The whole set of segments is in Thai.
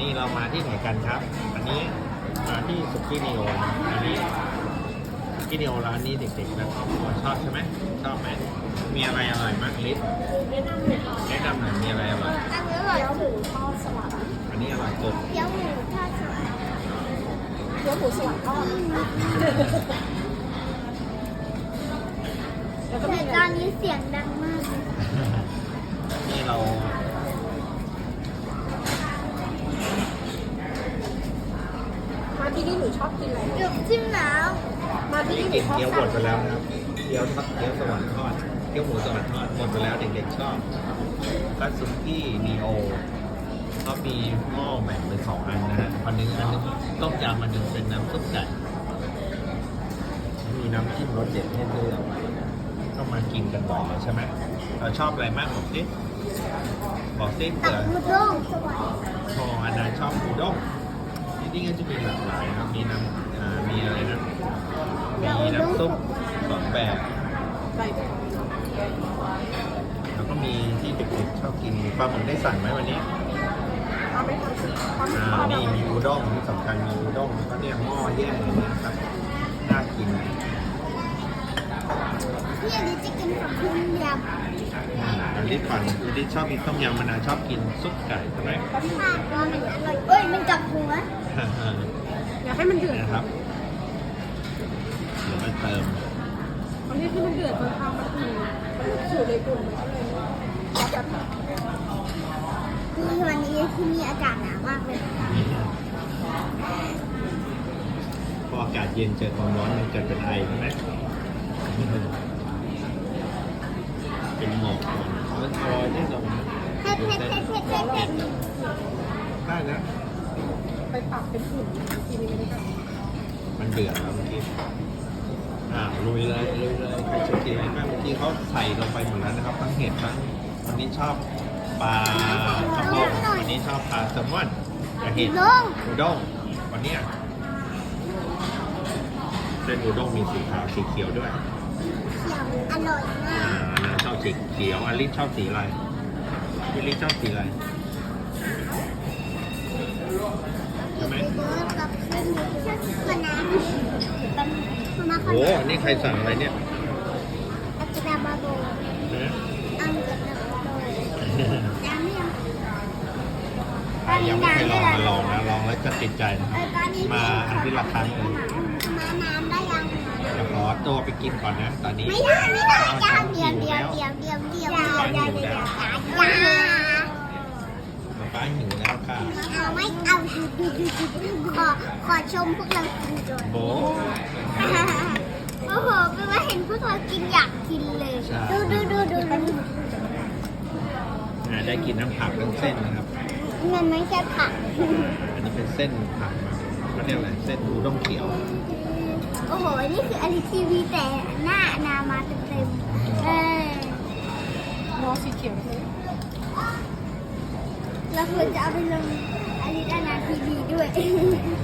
นี่เรามาที่ไหนกันครับ อันนี้มาที่สุกี้นิโอนะอันนี้สุกี้นิโอร้านนี้เด็กๆและครอบครัวชอบใช่ไหมชอบไหมมีอะไรอร่อยมากลิศแนะนำหน่อยมีอะไรอร่อยอันนี้อร่อยหมูทอดสลัดอันนี้อร่อยสุดเกี๊ยวหมูทอดสลัดเกี๊ยวหมูสลัดทอดแล้วก็แต่มีตอนนี้เสียงดังมากเลยนี่เรา มา ที่นี่หนูชอบกินอะไรหยุดจิ้มน้มาที่นี่นี่หนูกินชอบเกี๊ยวสั่บงดไปแล้วนะครับเกี๊ยวทอดเกี๊ยวสวรรค์ทอดเกี๊ยวหมูสวรรค์ทอดหมดไปแล้วเด็กๆชอบร้านสุกี้นีโอก็มีหม้อแบ่งเป็นสองอันนะฮะอันหนึงอันหนึงต้มยำอันหนึงเป็นน้ำซุปไก่มีน้ำจิ้มรสเด็ดให้เลือกต้องมากินกันบ่อยเลยใช่ไหมเราชอบอะไรมากบอกสิบอกสิำตัเผื่กอมุด้งสวัสดีพออันนั้นชอบหมูด้ง ที่นี่ก็จะมีหลากหลายครับ มีน้ำอ่ามีอะไรนะ มีน้ำซุปสองแบบ แล้วก็มีที่เด็กๆชอบกินปลาหมึกได้สั่งไหมวันนี้เอาไปทำสีความอ่าทอดนี่มีอุด้งที่สำคัญมีอุด้งแล้วก็เนี่ยหม้อแยกอย่างนี้นะครับ น่ากินพี่อันนี้จะกินกับต้มยอืมอันนี้ฝันอันนี้ชอบกินต้มยำมะนาวชอบกินซุปไก่ใช่ไหมำคาดว่ามันอร่อยเอ้ยมันกลับหัว อยากให้มันเดือดนะครับเดี๋ยวมาเติมอันนี้ที่มันเดือดมันทำมันคือมันสูตรเลยกุ่นมันก็เลยรับกระทะคือวันนี้ที่นี่อากาศหนาวมากเลยพออากาศเย็นเจอความร้อนมันเกิดเป็นไอใช่ไหมเป็นหมอกมันลอยได้ลงเผ็ดเผ็ด เผ็ดเผ็ดเผ็ดเผ็ดได้นะไปปรับเป็นอุ่นทีนี้ไม่ได้ทมันเดือดแล้วเมื่อกี้อ่าลุยเลยลุยเลยใครชอบกินอะไรบ้างเมื่อกี้เขาใส่ลงไปหมดแล้วนะครับ ทั้งเห็ดทั้งวันนี้ชอบปลากระพงวันนี้ชอบปลาแซลมอนกับเห็ดด้งอุด้งวันเนี้ยเส้นอุด้งมีสีขาวสีเขียวด้วยเขียวอร่อยมาอ่ากอันนั้นชอบสีเขียวอลิซชอบสีอะไรพี่ลิซชอบสีอะไร โอ้นมอันนี้ใครสั่งอะไรเนี่ยอากินาบาโบฮะอังกับนาบาโบน้ำยังใครยังไม่เคยลองมาลองนะ ลองแล้วจะติดใจนะเออตอนนี้มาอาทิตย์ละครั้งเลยมาน้ำได้ยังเดี๋ยวขอตัวไปกินก่อนนะ ตอนนี้ ไม่ได้ไม่ได้จาอ้าวเดียวเดียวเดียวเดียวเดียวเดียวเดียวเดียวเดียวจ้าป๊าป้าหิวแล้วค่ะเอาไม่เอาขอขอชมพวกเรากินก่อนโบ โอ้โหเป็นว่าเห็นพวกเรากินอยากกินเลยดูดูดูดูดูอ่าได้กินน้ำผักเป็นเส้นนะครับ มันไม่ใช่ผัก อันนี้เป็นเส้นผักมาเขาเรียกอะไรเส้นอูด้งเขียว โอ้โห นี่คืออลิทีวีแต่หน้านามาเต็มๆเออำนอสีเขียวเลยเราควรจะเอาไปลงอลิทานาทีวีด้วย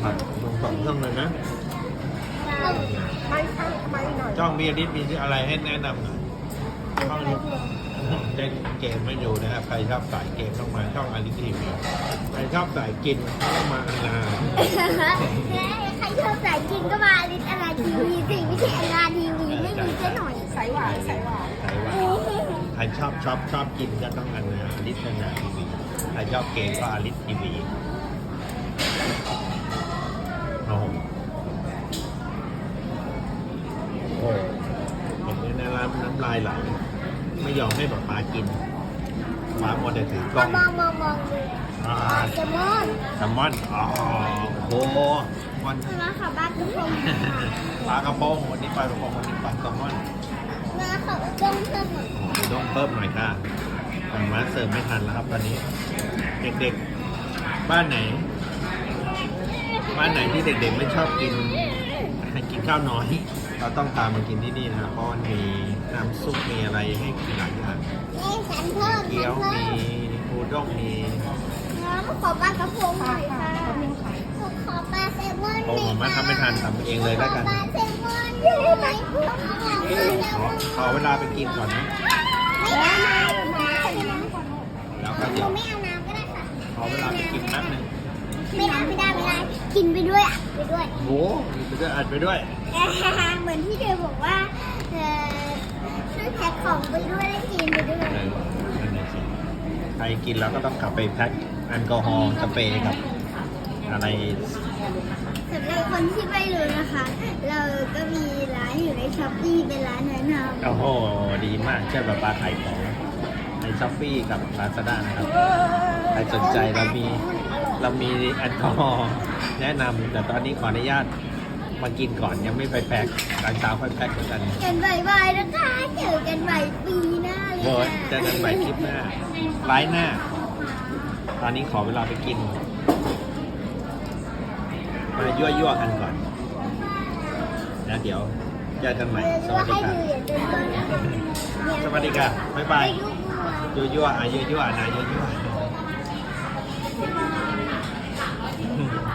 ผักลงสองเครื่องเลยนะ ไม่ข้างไม่หน่อยจ้องมีอดิสมีอะไรให้แนะนำหน่อยช่องเล่นเกมไม่อยู่นะครับ ใครชอบสายเกมต้องมาช่องอลิทีวีใครชอบสายกินก็ต้องมาอาณาใครชอบสายกินก็มาอลิทานาทีวีสิไม่ใช่อนาทีวีไม่มีแค่หน่อยใสหวานใสหวานใครว่าใครชอบชอบชอบกินก็ต้องอาณาอลิทนาทีวีใครชอบเกมก็อลิททีวีานน้ำลายไหล ไม่ยอมให้แบบปลากินฟ้ามัวแต่ถือกล้มาองมองมองมองดูอ่าแซลมอนแซลมอนอ๋อโอ้โหมันมาค่ะบ้านทุกคนปลากระพงวันนี้ปลากระพงวันนี้ปลาแซลมอนมาค่ะต้องเพิ่มหน่อยโอ้โหต้องเพิ่มหน่อยค่ะแต่มาเสิร์ฟไม่ทันแล้วครับตอนนี้ เด็กๆ บ้านไหน บ้านไหนที่เด็กๆไม่ชอบกิน กินข้าวน้อย เราต้องตามมากินที่นี่นะครับเพราะมันมีน้ำซุปมีอะไรให้กินหลายอย่างนี่ฉันเพิ่มฉัเกี๊ยนวเพิ่มีมอูด้งมีน้องขอปลากระพงหน่อยค่ะแป๊บนึงค่ะขอปลาแซลมอนโอ้ผมมาทำไม่ทันทำเองเลยแล้วกัน ขอปลาแซลมอนได้ไหมขอปลาแซลมขออนขอเวลาไปกินก่อนนะไม่ได้ไม่ได้ไม่ได้แล้วก็หนูเดี๋ยวไม่เอาน้ำก็ได้ค่ะขอเวลาไปกินแป๊บหนึง ไม่ได้ไม่ได้ไม่ได้ กินไปด้วยอัดไปด้วยโอ้กินไปด้วยอัดไปด้วย เหมือนที่เธอบอกว่าเออช่วยแพ็คของไปด้วยและกินไปด้วยเออนั่นน่ะสิใครกินแล้วก็ต้องกลับไปแพ็คแอลกอฮอล์สเปรย์กับอะไรสำหรับคนที่ไม่รู้นะคะ เราก็มีร้านอยู่ในช้อปปี้เป็นร้านแนะนำโอ้โหดีมากเชื่อแบบปลาขายของในช้อปปี้กับลาซาด้านะครับใครสนใจเรามี เรามีแอลกอฮอล์แนะนำแต่ตอนนี้ขออนุญาตมากินก่อนยังไม่ไปแพ็คตอนเช้าค่อยแพ็คกันกันบ่อยๆนะคะเจอกันใหม่ปีหน้าเลยโดยค่ะเจอกันใหม่คลิปหน้าไลฟ์หน้า ตอนนี้ขอเวลาไปกินมายั่วๆกันก่อนแล้วเดี๋ยวเจอกันใหม่สวัสดีให้ครับดูอย่าเดินก่อนนะสวัสดีครับบ๊ายบายไปดูบัวยั่วๆอะยั่วๆนะยั่วๆ 嗯。